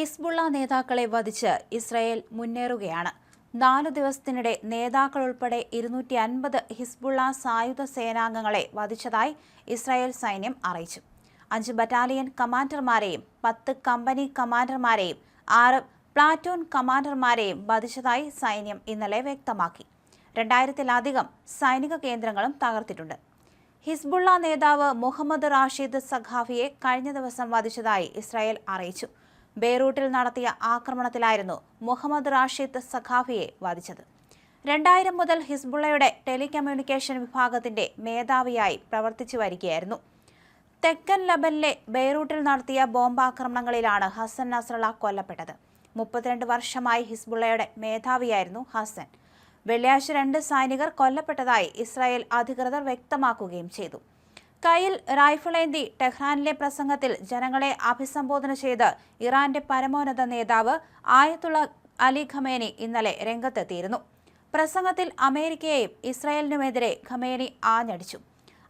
Hezbollah നേതാക്കളെ വധിച്ച് Israel മുന്നേറുകയാണ്. നാലു ദിവസത്തിനിടെ നേതാക്കൾ ഉൾപ്പെടെ ഇരുന്നൂറ്റി അൻപത് ഹിസ്ബുള്ള സായുധ സേനാംഗങ്ങളെ വധിച്ചതായി ഇസ്രായേൽ സൈന്യം അറിയിച്ചു. അഞ്ച് ബറ്റാലിയൻ കമാൻഡർമാരെയും പത്ത് കമ്പനി കമാൻഡർമാരെയും ആറ് പ്ലാറ്റൂൺ കമാൻഡർമാരെയും വധിച്ചതായി സൈന്യം ഇന്നലെ വ്യക്തമാക്കി. രണ്ടായിരത്തിലധികം സൈനിക കേന്ദ്രങ്ങളും തകർത്തിട്ടുണ്ട്. ഹിസ്ബുള്ള നേതാവ് മുഹമ്മദ് റാഷിദ് സഖാഫിയെ കഴിഞ്ഞ ദിവസം വധിച്ചതായി ഇസ്രായേൽ അറിയിച്ചു. ബെയ്റൂട്ടിൽ നടത്തിയ ആക്രമണത്തിലായിരുന്നു മുഹമ്മദ് റാഷിദ് സഖാഫിയെ വധിച്ചത്. രണ്ടായിരം മുതൽ ഹിസ്ബുള്ളയുടെ ടെലികമ്മ്യൂണിക്കേഷൻ വിഭാഗത്തിന്റെ മേധാവിയായി പ്രവർത്തിച്ചു വരികയായിരുന്നു. തെക്കൻ ലബനിലെ ബെയ്റൂട്ടിൽ നടത്തിയ ബോംബാക്രമണങ്ങളിലാണ് ഹസൻ നസ്രള കൊല്ലപ്പെട്ടത്. മുപ്പത്തിരണ്ട് വർഷമായി ഹിസ്ബുള്ളയുടെ മേധാവിയായിരുന്നു ഹസൻ. വെള്ളിയാഴ്ച രണ്ട് സൈനികർ കൊല്ലപ്പെട്ടതായി ഇസ്രായേൽ അധികൃതർ വ്യക്തമാക്കുകയും ചെയ്തു. കയ്യിൽ റൈഫിളേന്തി ടെഹ്റാനിലെ പ്രസംഗത്തിൽ ജനങ്ങളെ അഭിസംബോധന ചെയ്ത് ഇറാന്റെ പരമോന്നത നേതാവ് ആയത്തുള്ള അലി ഖമേനി ഇന്നലെ രംഗത്തെത്തിയിരുന്നു. പ്രസംഗത്തിൽ അമേരിക്കയെയും ഇസ്രായേലിനുമെതിരെ ഖമേനി ആഞ്ഞടിച്ചു.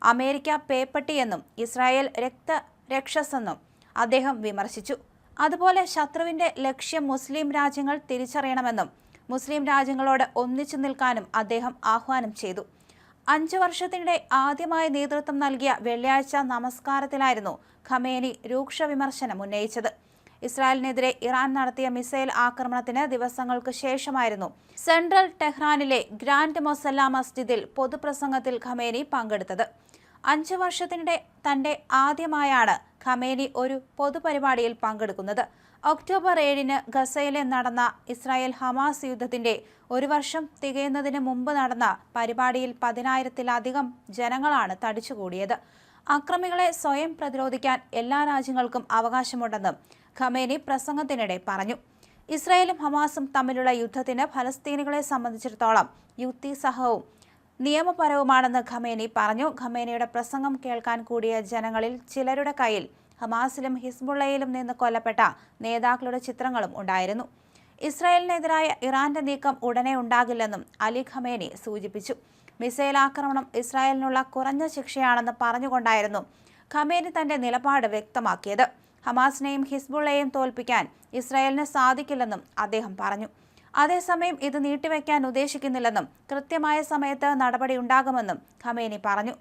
അമേരിക്ക പേപ്പട്ടിയെന്നും ഇസ്രായേൽ രക്തരക്ഷസെന്നും അദ്ദേഹം വിമർശിച്ചു. അതുപോലെ ശത്രുവിന്റെ ലക്ഷ്യം മുസ്ലിം രാജ്യങ്ങൾ തിരിച്ചറിയണമെന്നും മുസ്ലിം രാജ്യങ്ങളോട് ഒന്നിച്ചു നിൽക്കാനും അദ്ദേഹം ആഹ്വാനം ചെയ്തു. അഞ്ചു വർഷത്തിനിടെ ആദ്യമായി നേതൃത്വം നൽകിയ വെള്ളിയാഴ്ച നമസ്കാരത്തിലായിരുന്നു ഖമേനി രൂക്ഷ വിമർശനം ഉന്നയിച്ചത്. ഇസ്രായേലിനെതിരെ ഇറാൻ നടത്തിയ മിസൈൽ ആക്രമണത്തിന് ദിവസങ്ങൾക്ക് ശേഷമായിരുന്നു സെൻട്രൽ ടെഹ്റാനിലെ ഗ്രാൻഡ് മൊസല്ല മസ്ജിദിൽ പൊതുപ്രസംഗത്തിൽ ഖമേനി പങ്കെടുത്തത്. അഞ്ചു വർഷത്തിനിടെ തന്റെ ആദ്യമായാണ് ഖമേനി ഒരു പൊതുപരിപാടിയിൽ പങ്കെടുക്കുന്നത്. ഒക്ടോബർ ഏഴിന് ഗസയിലെ നടന്ന ഇസ്രായേൽ ഹമാസ് യുദ്ധത്തിന്റെ ഒരു വർഷം തികയുന്നതിന് മുമ്പ് നടന്ന പരിപാടിയിൽ പതിനായിരത്തിലധികം ജനങ്ങളാണ് തടിച്ചുകൂടിയത്. അക്രമികളെ സ്വയം പ്രതിരോധിക്കാൻ എല്ലാ രാജ്യങ്ങൾക്കും അവകാശമുണ്ടെന്നും ഖമേനി പ്രസംഗത്തിനിടെ പറഞ്ഞു. ഇസ്രായേലും ഹമാസും തമ്മിലുള്ള യുദ്ധത്തിന് ഫലസ്തീനികളെ സംബന്ധിച്ചിടത്തോളം യുക്തിസഹവും നിയമപരവുമാണെന്ന് ഖമേനി പറഞ്ഞു. ഖമേനിയുടെ പ്രസംഗം കേൾക്കാൻ കൂടിയ ജനങ്ങളിൽ ചിലരുടെ കയ്യിൽ ഹമാസിലും ഹിസ്ബുള്ളയിലും നിന്ന് കൊല്ലപ്പെട്ട നേതാക്കളുടെ ചിത്രങ്ങളും ഉണ്ടായിരുന്നു. ഇസ്രായേലിനെതിരായ ഇറാന്റെ നീക്കം ഉടനെ ഉണ്ടാകില്ലെന്നും അലി ഖമേനി സൂചിപ്പിച്ചു. മിസൈൽ ആക്രമണം ഇസ്രായേലിനുള്ള കുറഞ്ഞ ശിക്ഷയാണെന്ന് പറഞ്ഞുകൊണ്ടായിരുന്നു ഖമേനി തന്റെ നിലപാട് വ്യക്തമാക്കിയത്. ഹമാസിനെയും ഹിസ്ബുള്ളയെയും തോൽപ്പിക്കാൻ ഇസ്രായേലിന് സാധിക്കില്ലെന്നും അദ്ദേഹം പറഞ്ഞു. അതേസമയം ഇത് നീട്ടിവെക്കാൻ ഉദ്ദേശിക്കുന്നില്ലെന്നും കൃത്യമായ സമയത്ത് നടപടി ഉണ്ടാകുമെന്നും ഖമേനി പറഞ്ഞു.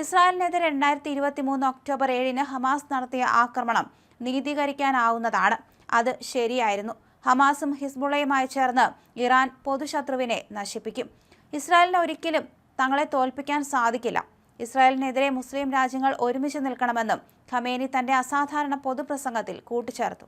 ഇസ്രായേലിനെതിരെ രണ്ടായിരത്തി ഇരുപത്തി മൂന്ന് ഒക്ടോബർ ഏഴിന് ഹമാസ് നടത്തിയ ആക്രമണം നീതീകരിക്കാനാവുന്നതാണ്. അത് ശരിയായിരുന്നു. ഹമാസും ഹിസ്ബുള്ളയുമായി ചേർന്ന് ഇറാൻ പൊതുശത്രുവിനെ നശിപ്പിക്കും. ഇസ്രായേലിന് ഒരിക്കലും തങ്ങളെ തോൽപ്പിക്കാൻ സാധിക്കില്ല. ഇസ്രായേലിനെതിരെ മുസ്ലിം രാജ്യങ്ങൾ ഒരുമിച്ച് നിൽക്കണമെന്നും ഖമേനി തന്റെ അസാധാരണ പൊതുപ്രസംഗത്തിൽ കൂട്ടിച്ചേർത്തു.